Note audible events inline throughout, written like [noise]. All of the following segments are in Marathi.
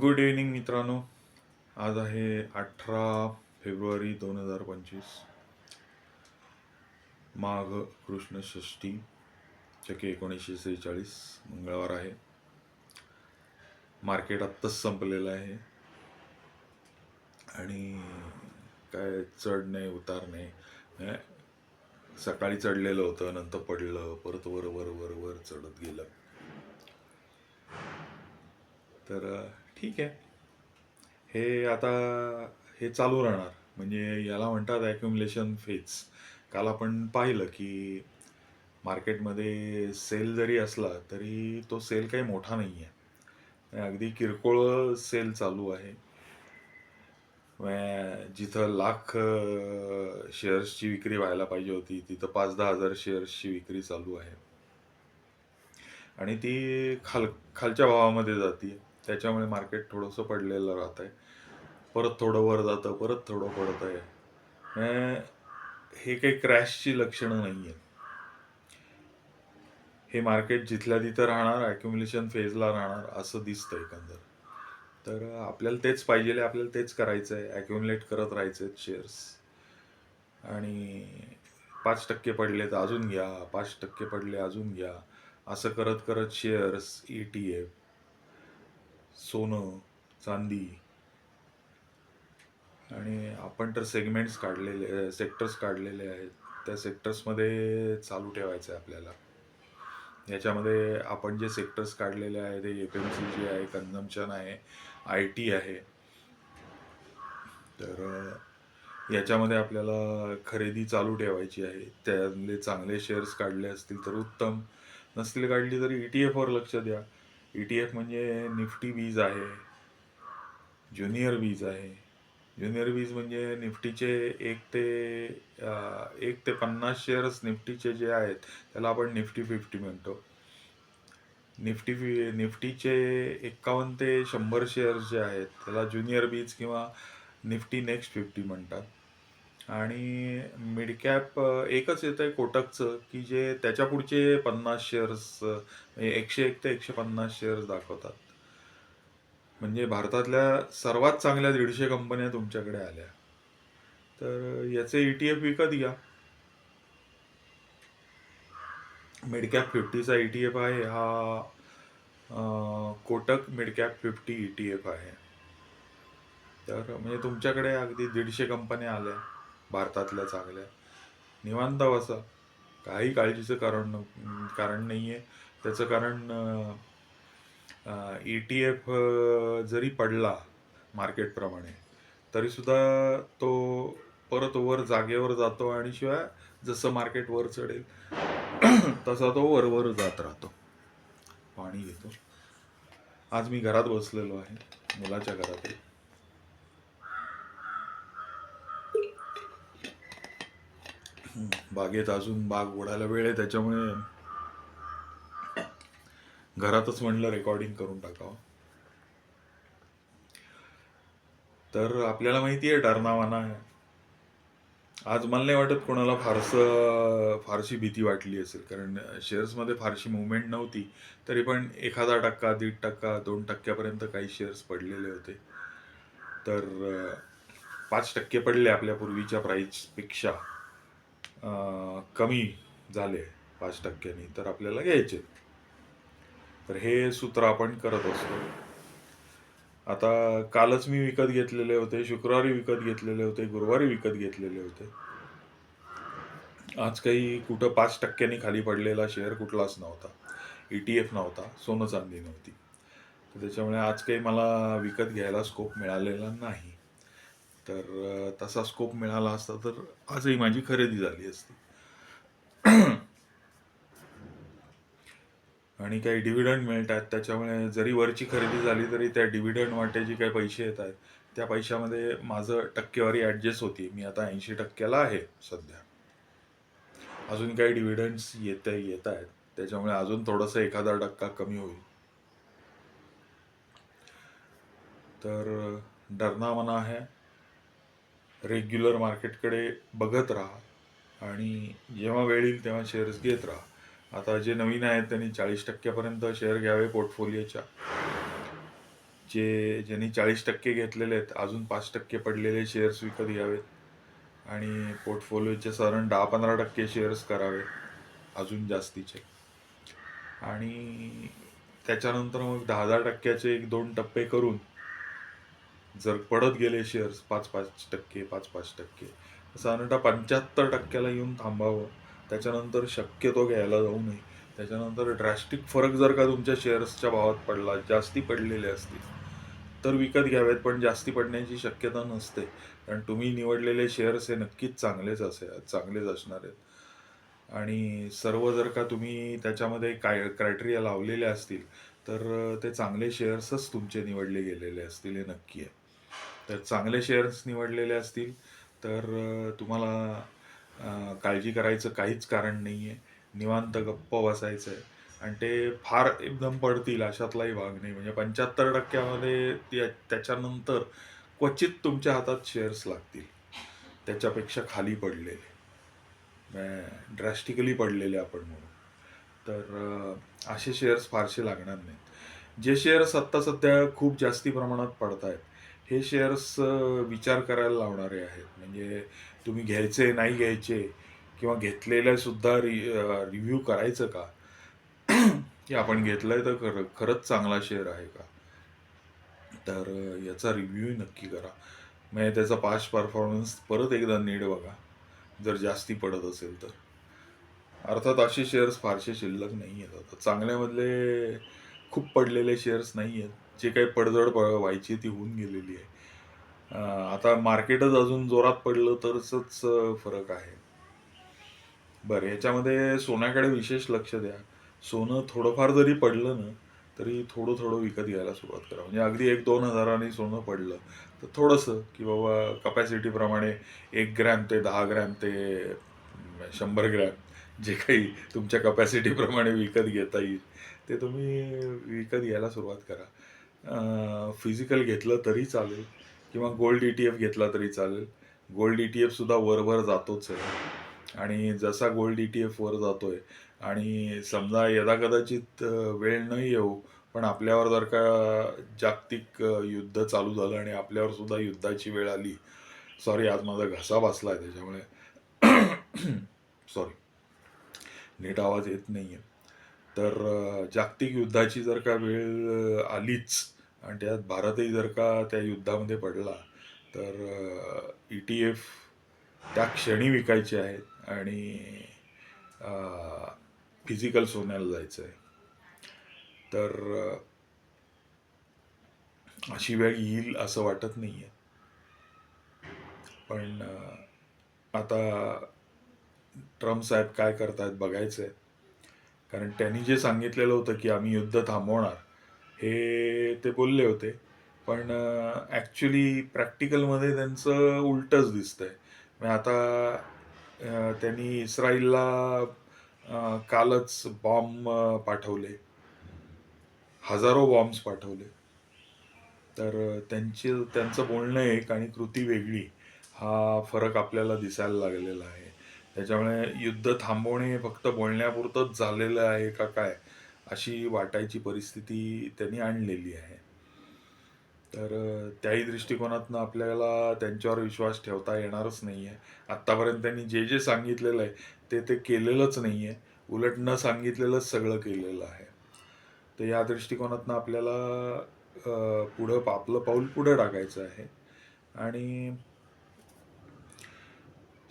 गुड इव्हनिंग मित्रांनो. आज आहे अठरा फेब्रुवारी दोन हजार पंचवीस. माघ कृष्ण षष्ठी चके एकोणीसशे सेहेचाळीस. मंगळवार आहे. मार्केट आत्ताच संपलेलं आहे. आणि काय चढ नाही उतार नाही. सकाळी चढलेलं होतं नंतर पडलं परत वर वर वर वर चढत गेलं. तर ठीक आहे. हे आता हे चालू राहणार. म्हणजे याला म्हणतात ॲक्युम्युलेशन फेज काल आपण पाहिलं की मार्केटमध्ये सेल जरी असला तरी तो सेल काही मोठा नाही आहे अगदी किरकोळ सेल चालू आहे. जिथं लाख शेअर्सची विक्री व्हायला पाहिजे होती तिथं पाच दहा हजार शेअर्सची विक्री चालू आहे. आणि ती खाल खालच्या भावामध्ये जाते त्याच्यामुळे मार्केट थोडंसं पडलेलं राहत आहे परत थोडं वर जातं परत थोडं पडत आहे हे काही क्रॅशची लक्षणं नाही आहेत हे मार्केट जिथल्या तिथं राहणार ॲक्युम्युलेशन फेजला राहणार असं दिसतं एकंदर. तर आपल्याला तेच पाहिजे आपल्याला तेच करायचं आहे ॲक्युमुलेट करत राहायचे शेअर्स आणि पाच टक्के पडले तर अजून घ्या पाच टक्के पडले अजून घ्या. असं करत करत शेअर्स ई टी एफ सोनं चांदी. आणि आपण तर सेगमेंट्स काढलेले सेक्टर्स काढलेले आहेत. त्या सेक्टर्समध्ये चालू ठेवायचं आहे आपल्याला. याच्यामध्ये आपण जे सेक्टर्स काढलेले आहेत ते एफ एम सी जी आहे कन्झम्पशन आहे आय टी आहे. तर याच्यामध्ये आपल्याला खरेदी चालू ठेवायची आहे. त्यातले चांगले शेअर्स काढले असतील तर उत्तम. नसतील काढली तर ई टी एफवर लक्ष द्या. ई टी एफ म्हणजे निफ्टी वीज आहे ज्युनियर वीज आहे. ज्युनियर वीज म्हणजे निफ्टीचे एक ते एक ते पन्नास शेअर्स निफ्टीचे जे आहेत त्याला आपण निफ्टी फिफ्टी म्हणतो. निफ्टी फि निफ्टीचे एक्कावन्न ते शंभर शेअर्स जे आहेत त्याला ज्युनियर बीज किंवा निफ्टी नेक्स्ट फिफ्टी म्हणतात. आणि मिडकॅप एकच येतं आहे कोटकचं की जे त्याच्या पुढचे पन्नास शेअर्स म्हणजे एकशे एक ते एकशे पन्नास शेअर्स दाखवतात. म्हणजे भारतातल्या सर्वात चांगल्या दीडशे कंपन्या तुमच्याकडे आल्या. तर याचे ई टी एफ विकत घ्या. मिडकॅप फिफ्टीचा ई टी एफ आहे हा Kotak midcap fifty E T F आहे. तर म्हणजे तुमच्याकडे अगदी दीडशे कंपन्या आल्या. भारतातल्या चांगल्या. निवांत बसा. काही काळजीचं कारण कारण नाही आहे त्याचं कारण ई टी एफ जरी पडला मार्केटप्रमाणे तरीसुद्धा तो परत वर जागेवर जातो आणि शिवाय जसं मार्केट वर चढेल तसा तो वरवर जात राहतो. पाणी घेतो. आज मी घरात बसलेलो आहे. मुलाच्या घरात आहे हम्म, बागेत अजून बाग ओढायला वेळ आहे त्याच्यामुळे घरातच म्हणलं रेकॉर्डिंग करून टाकावं. तर आपल्याला माहिती आहे डरनावाना आहे. आज मला नाही वाटत कोणाला फारसं फारशी भीती वाटली असेल कारण शेअर्समध्ये फारशी मुवमेंट नव्हती तरी पण एखादा टक्का दीड टक्का दोन टक्क्यापर्यंत काही शेअर्स पडलेले होते. तर पाच टक्के पडले आपल्या पूर्वीच्या प्राईजपेक्षा कमी झाले पाच टक्क्यांनी तर आपल्याला घ्यायचे तर हे सूत्र आपण करत असतो. आता कालच मी विकत घेतलेले होते शुक्रवारी विकत घेतलेले होते गुरुवारी विकत घेतलेले होते. आज काही कुठं पाच टक्क्यांनी खाली पडलेला शेअर कुठलाच नव्हता. ई टी एफ नव्हता सोनं चांदी नव्हती. तर त्याच्यामुळे आज काही मला विकत घ्यायला स्कोप मिळालेला नाही. तर तसा स्कोप मिळाला असता तर आजही माझी खरेदी झाली असती. आणि काही डिव्हिडंड मिळतात. त्याच्यामुळे जरी वरची खरेदी झाली तरी त्या डिव्हिडंड वाटे जे काही पैसे येत आहेत. त्या पैशामध्ये माझं टक्केवारी ॲडजस्ट होती. मी आता ऐंशी टक्क्याला आहे सध्या. अजून काही डिव्हिडंड्स येत येत आहेत. त्याच्यामुळे अजून थोडंसं एखादा टक्का कमी होईल. तर डरना मना आहे. रेग्युलर मार्केटकडे बघत राहा आणि जेव्हा वेळ येईल तेव्हा शेअर्स घेत राहा. आता जे नवीन आहेत त्यांनी चाळीस टक्क्यापर्यंत शेअर घ्यावे पोर्टफोलिओच्या जे ज्यांनी चाळीस टक्के घेतलेले आहेत अजून पाच टक्के पडलेले शेअर्स विकत घ्यावेत आणि पोर्टफोलिओचे साधारण दहा पंधरा टक्के शेअर्स करावे अजून जास्तीचे. आणि त्याच्यानंतर मग दहा दहा टक्क्याचे एक दोन टप्पे करून जर पडत गेले शेअर्स पाच पाच टक्के पाच पाच टक्के साधारणतः पंच्याहत्तर टक्क्याला येऊन थांबावं. त्याच्यानंतर शक्यतो घ्यायला जाऊ नये. त्याच्यानंतर ड्रॅस्टिक फरक जर का तुमच्या शेअर्सच्या भावात पडला जास्ती पडलेले असतील तर विकत घ्यावेत पण जास्ती पडण्याची शक्यता नसते. कारण तुम्ही निवडलेले शेअर्स हे नक्कीच चांगलेच असे चांगलेच असणार आहेत. आणि सर्व जर का तुम्ही त्याच्यामध्ये काय क्रायटेरिया लावलेले असतील तर ते चांगले शेअर्सच तुमचे निवडले गेलेले असतील हे नक्की आहे. तर चांगले शेअर्स निवडलेले असतील तर तुम्हाला काळजी करायचं काहीच कारण नाही आहे निवांत गप्प बसायचं आहे आणि ते फार एकदम पडतील अशातलाही भाग नाही. म्हणजे पंच्याहत्तर टक्क्यामध्ये त्या- त्याच्यानंतर क्वचित तुमच्या हातात शेअर्स लागतील. त्याच्यापेक्षा खाली पडलेले. ड्रॅस्टिकली पडलेले आपण म्हणू तर असे शेअर्स फारसे लागणार नाहीत. जे शेअर्स आत्ता सध्या खूप जास्ती प्रमाणात पडत आहेत हे शेअर्स विचार करायला लावणारे आहेत. म्हणजे तुम्ही घ्यायचे नाही घ्यायचे किंवा घेतलेल्यासुद्धा रि रिव्ह्यू करायचं का? [clears throat] की आपण घेतलंय तर खरं खरंच चांगला शेअर आहे का? तर याचा रिव्ह्यू नक्की करा. म्हणजे त्याचा पास्ट परफॉर्मन्स परत एकदा नीट बघा. जर जास्ती पडत असेल तर. अर्थात असे शेअर्स फारसे शिल्लक नाही आहेत आता. चांगल्यामधले खूप पडलेले शेअर्स नाही आहेत जी काही पडझड व्हायची ती होऊन गेलेली आहे. आता मार्केटच अजून जोरात पडलं तरच फरक आहे. बरं याच्यामध्ये सोन्याकडे विशेष लक्ष द्या. सोनं थोडंफार जरी पडलं ना तरी थोडं थोडं विकत घ्यायला सुरुवात करा. म्हणजे अगदी एक दोन हजाराने सोनं पडलं तर थोडंसं की बाबा कपॅसिटीप्रमाणे एक ग्रॅम ते दहा ग्रॅम ते शंभर ग्रॅम जे काही तुमच्या कपॅसिटीप्रमाणे विकत घेता येईल ते तुम्ही विकत घ्यायला सुरुवात करा. फिजिकल घेतलं तरी चालेल. किंवा गोल्ड ई टी एफ घेतला तरी चालेल. गोल्ड ई टी एफसुद्धा वरवर जातोच आहे. आणि जसा गोल्ड ई टी एफ वर आहे आणि समजा यदाकदाचित वेळ नाही येऊ पण आपल्यावर जर का जागतिक युद्ध चालू झालं आणि आपल्यावर सुद्धा युद्धाची वेळ आली. सॉरी आज माझा घसा बसला आहे त्याच्यामुळे. सॉरी नीट आवाज येत नाही आहे तर जागतिक युद्धाची जर का वेळ आलीच आणि त्यात भारतही जर का त्या युद्धामध्ये पडला तर ई टी एफ त्या क्षणी विकायचे आहेत आणि फिजिकल सोन्याला जायचं आहे तर अशी वेळ येईल असं वाटत नाही आहे पण आता ट्रम्प साहेब काय करतायत बघायचं आहे कारण त्यांनी जे सांगितलेलं होतं की आम्ही युद्ध थांबवणार हे ते बोलले होते. पण ॲक्च्युली प्रॅक्टिकलमध्ये त्यांचं उलटंच दिसतंय. म्हणजे आता त्यांनी इस्राईलला कालच बॉम्ब पाठवले. हजारो बॉम्ब्स पाठवले. तर त्यांची त्यांचं बोलणं एक आणि कृती वेगळी हा फरक आपल्याला दिसायला लागलेला आहे. त्याच्यामुळे युद्ध थांबवणे हे फक्त बोलण्यापुरतंच झालेलं आहे का काय? अशी वाटायची परिस्थिती त्यांनी आणलेली आहे. तर त्याही दृष्टिकोनातनं आपल्याला त्यांच्यावर विश्वास ठेवता येणारच नाही आहे आत्तापर्यंत त्यांनी जे जे सांगितलेलं आहे ते ते केलेलंच नाही आहे उलट न सांगितलेलंच सगळं केलेलं आहे. तर या दृष्टिकोनातनं आपल्याला पुढं आपलं पाऊल पुढं टाकायचं आहे. आणि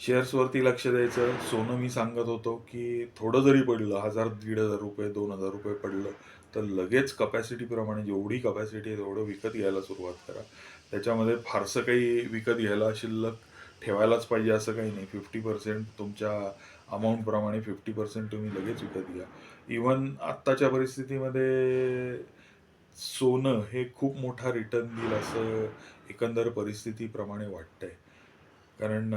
शेअर्सवरती लक्ष द्यायचं. सोनं मी सांगत होतो की थोडं जरी पडलं हजार दीड हजार रुपये दोन हजार रुपये पडलं तर लगेच कपॅसिटीप्रमाणे जेवढी कपॅसिटी आहे तेवढं विकत घ्यायला सुरुवात करा. त्याच्यामध्ये फारसं काही विकत घ्यायला शिल्लक ठेवायलाच पाहिजे असं काही नाही. फिफ्टी पर्सेंट तुमच्या अमाऊंटप्रमाणे फिफ्टी पर्सेंट तुम्ही लगेच विकत घ्या. इवन आत्ताच्या परिस्थितीमध्ये सोनं हे खूप मोठा रिटर्न देईल असं एकंदर परिस्थितीप्रमाणे वाटतंय. कारण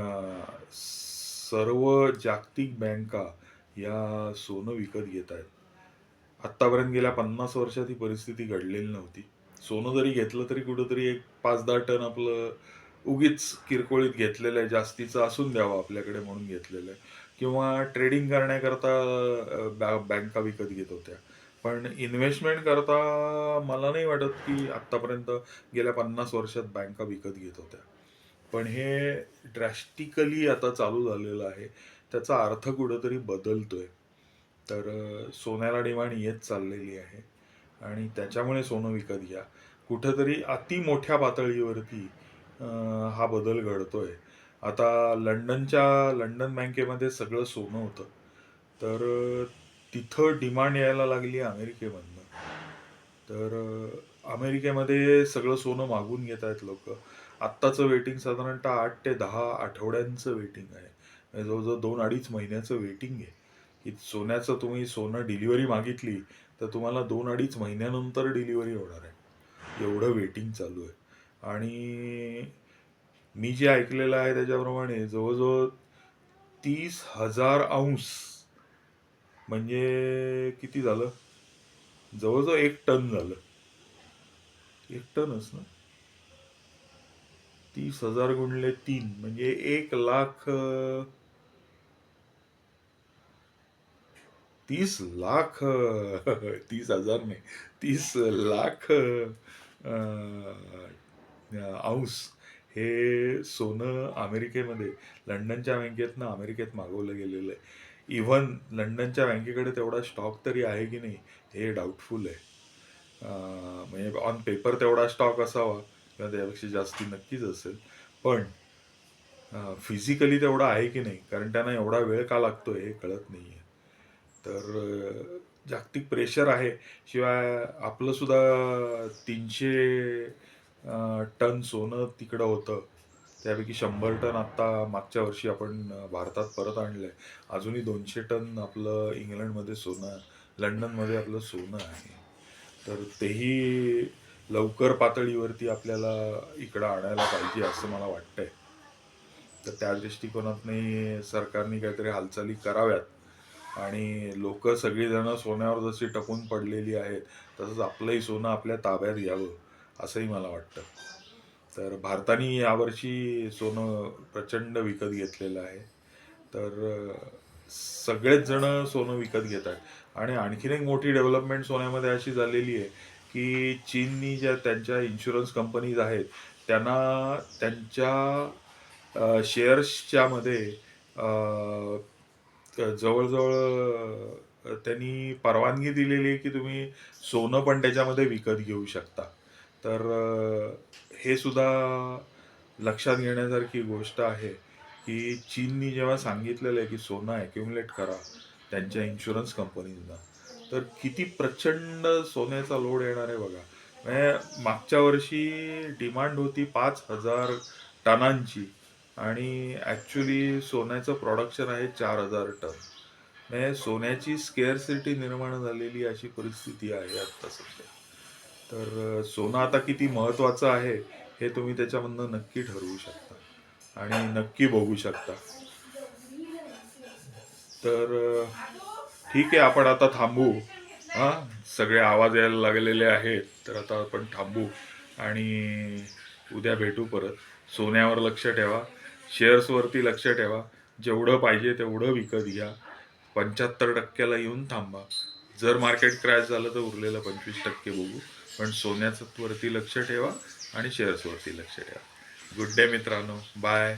सर्व जागतिक बँका या सोनं विकत घेत आहेत. आत्तापर्यंत गेल्या पन्नास वर्षात ही परिस्थिती घडलेली नव्हती. सोनं जरी घेतलं तरी कुठंतरी एक पाच दहा टन आपलं उगीच किरकोळीत घेतलेलं आहे जास्तीचं असून द्यावं आपल्याकडे म्हणून घेतलेलं आहे. किंवा ट्रेडिंग करण्याकरता बॅ- बँका विकत घेत होत्या. पण इन्व्हेस्टमेंट करता मला नाही वाटत की आत्तापर्यंत गेल्या पन्नास वर्षात बँका विकत घेत होत्या. पण हे ड्रॅस्टिकली आता चालू झालेलं आहे. त्याचा अर्थ कुठंतरी बदलतोय. तर सोन्याला डिमांड येत चाललेली आहे. आणि त्याच्यामुळे सोनं विकत घ्या. कुठंतरी अति मोठ्या पातळीवरती हा बदल घडतोय. आता लंडनच्या लंडन बँकेमध्ये सगळं सोनं होतं. तर तिथं डिमांड यायला लागली आहे अमेरिकेमधनं. तर अमेरिकेमध्ये सगळं सोनं मागून घेत आहेत लोक. आत्ताचं वेटिंग साधारणतः आठ ते दहा आठवड्यांचं वेटिंग आहे. म्हणजे जवळजवळ दोन अडीच महिन्याचं वेटिंग आहे. की सोन्याचं तुम्ही सोनं डिलिव्हरी मागितली तर तुम्हाला दोन अडीच महिन्यानंतर डिलिव्हरी होणार आहे. एवढं वेटिंग चालू आहे. आणि मी जे ऐकलेलं आहे त्याच्याप्रमाणे जवळजवळ तीस हजार अंश म्हणजे किती झालं? जवळजवळ एक टन झालं. एक टनच ना? तीस हजार गुणले तीन म्हणजे एक लाख तीस लाख तीस हजार नाही तीस लाख अं, अंश हे सोनं अमेरिकेमध्ये लंडनच्या बँकेतनं अमेरिकेत मागवलं गेलेलं आहे. इव्हन लंडनच्या बँकेकडे तेवढा स्टॉक तरी आहे की नाही हे डाऊटफुल आहे. म्हणजे ऑन पेपर तेवढा स्टॉक असावा. किंवा त्यापेक्षा जास्ती नक्कीच असेल. पण फिजिकली तेवढा आहे की नाही कारण त्यांना एवढा वेळ का लागतो हे कळत नाही आहे तर जागतिक प्रेशर आहे. शिवाय आपलं सुद्धा तीनशे टन सोनं तिकडं होतं. त्यापैकी शंभर टन आत्ता मागच्या वर्षी आपण भारतात परत आणलं आहे अजूनही दोनशे टन आपलं इंग्लंडमध्ये सोनं लंडनमध्ये आपलं सोनं आहे. तर तेही लवकर पातळीवरती आपल्याला इकडं आणायला पाहिजे असं मला वाटतंय. तर त्या दृष्टिकोनातने सरकारने काहीतरी हालचाली कराव्यात. आणि लोक सगळीजणं सोन्यावर जशी टपून पडलेली आहेत तसंच आपलंही सोनं आपल्या ताब्यात घ्यावं असंही मला वाटतं. तर भारताने यावर्षी सोनं प्रचंड विकत घेतलेलं आहे. तर सगळेच जण सोनं विकत घेत आहेत आणि आणखीन एक मोठी डेव्हलपमेंट सोन्यामध्ये अशी झालेली आहे की चीननी ज्या त्यांच्या इन्शुरन्स कंपनीज आहेत त्यांना त्यांच्या शेअर्सच्या मध्ये जवळजवळ त्यांनी परवानगी दिलेली आहे की तुम्ही सोनं पण त्याच्यामध्ये विकत घेऊ शकता. तर हे सुद्धा लक्षात घेण्यासारखी गोष्ट आहे की चीननी जेव्हा सांगितलेलं आहे की सोनं ॲक्युमुलेट करा त्यांच्या इन्शुरन्स कंपनीजना तर किती प्रचंड सोन्याचा लोड येणार आहे बघा. म्हणजे मागच्या वर्षी डिमांड होती पाच हजार टनांची आणि ॲक्च्युली सोन्याचं प्रोडक्शन आहे चार हजार टन. म्हणजे सोन्याची स्केअरसिटी निर्माण झालेली अशी परिस्थिती आहे आत्ता सध्या. तर सोनं आता किती महत्त्वाचं आहे हे तुम्ही त्याच्यामधनं नक्की ठरवू शकता आणि नक्की बघू शकता. तर ठीक आहे आपण आता थांबू. हां सगळे आवाज यायला लागलेले आहेत तर आता आपण थांबू आणि उद्या भेटू परत. सोन्यावर लक्ष ठेवा शेअर्सवरती लक्ष ठेवा. जेवढं पाहिजे तेवढं विकत घ्या. पंच्याहत्तर टक्क्याला येऊन थांबा. जर मार्केट क्रॅश झालं तर उरलेलं पंचवीस टक्के बघू. पण सोन्याचं वरती लक्ष ठेवा आणि शेअर्सवरती लक्ष ठेवा. गुड डे मित्रांनो. बाय